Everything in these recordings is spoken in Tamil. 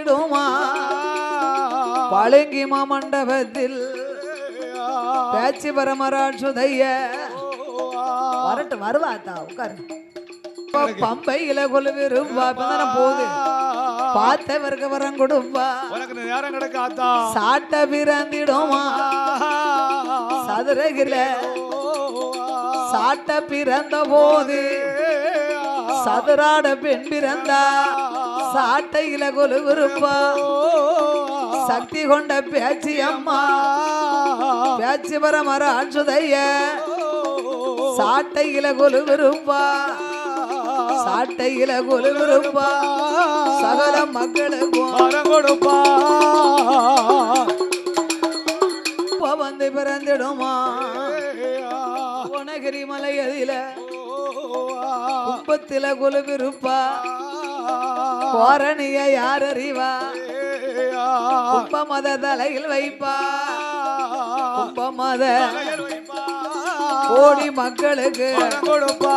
இடுமா பழுங்கி மாமண்டபத்தில் பேச்சு பரமராட்சுதைய வரட்டும் வருவாத்தா உட்காரு. பம்பையில கொலுவிரும்பா இப்பதானே போகுது. பார்த்தவருக்கு வரம் கொடுப்பா நேரம் கிடக்க ஆத்தா சாட்ட பிறந்திடுமா? சதுரகில சாட்ட பிறந்த போது சதுராட பெண் பிறந்தா. சாட்டையில கொலுவிருப்பா. சக்தி கொண்ட பேச்சு அம்மா. பேச்சு பரமர ஆட்சுதைய சாட்டையில கொலுவிருப்பா. சாட்டையில கொலுவிருப்பா. சகல மக்களுக்கும் கொடுப்பா. வந்து பிறந்திடுமா. உனகிரி மலை அதில குப்பத்தில கொலுவிருப்பா. கோரணிய யார் அறிவா கும்ப மத தலையில் வைப்பா. கும்ப மத கோடி மக்களுக்கு கொடுப்பா.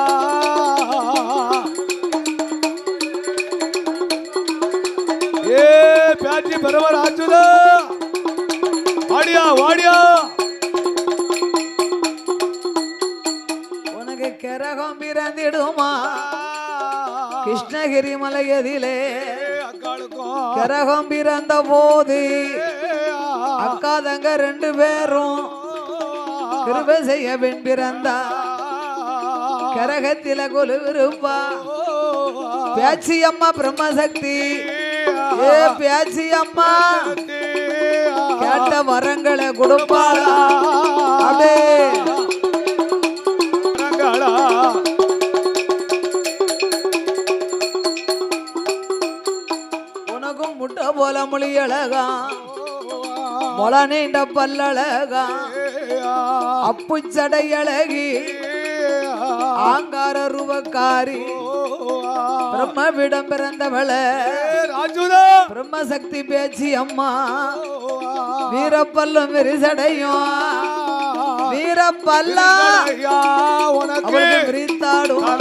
ஏ பியாச்சி பரவர் ஆச்சுதா? வாடியா வாடியா. உனக்கு கிரகம் பிறந்திடுமா? கிருஷ்ணகிரி மலையதிலே கிரகம் பிறந்த போது அக்கா தங்க ரெண்டு பேரும் கிருபை செய்ய பெண் பிறந்தா. கரகத்தில கொலுவிருப்பா. பேச்சி அம்மா பிரம்மசக்தி. ஏ பேச்சி அம்மா. கேட்ட வரங்களை கொடுப்பாளா. முட்டை போல மொழி அழகா. மொள நீண்ட பல்லழகா அப்பு சடை அழகி. ஆங்கார ரூபக்காரி. பிரம்மவிடம் பிறந்தவள. பிரம்மசக்தி பேச்சி அம்மா. வீரப்பல்லும் விரிசடையும். வீரப்பல்லா. உனக்கு விரித்தாடும்.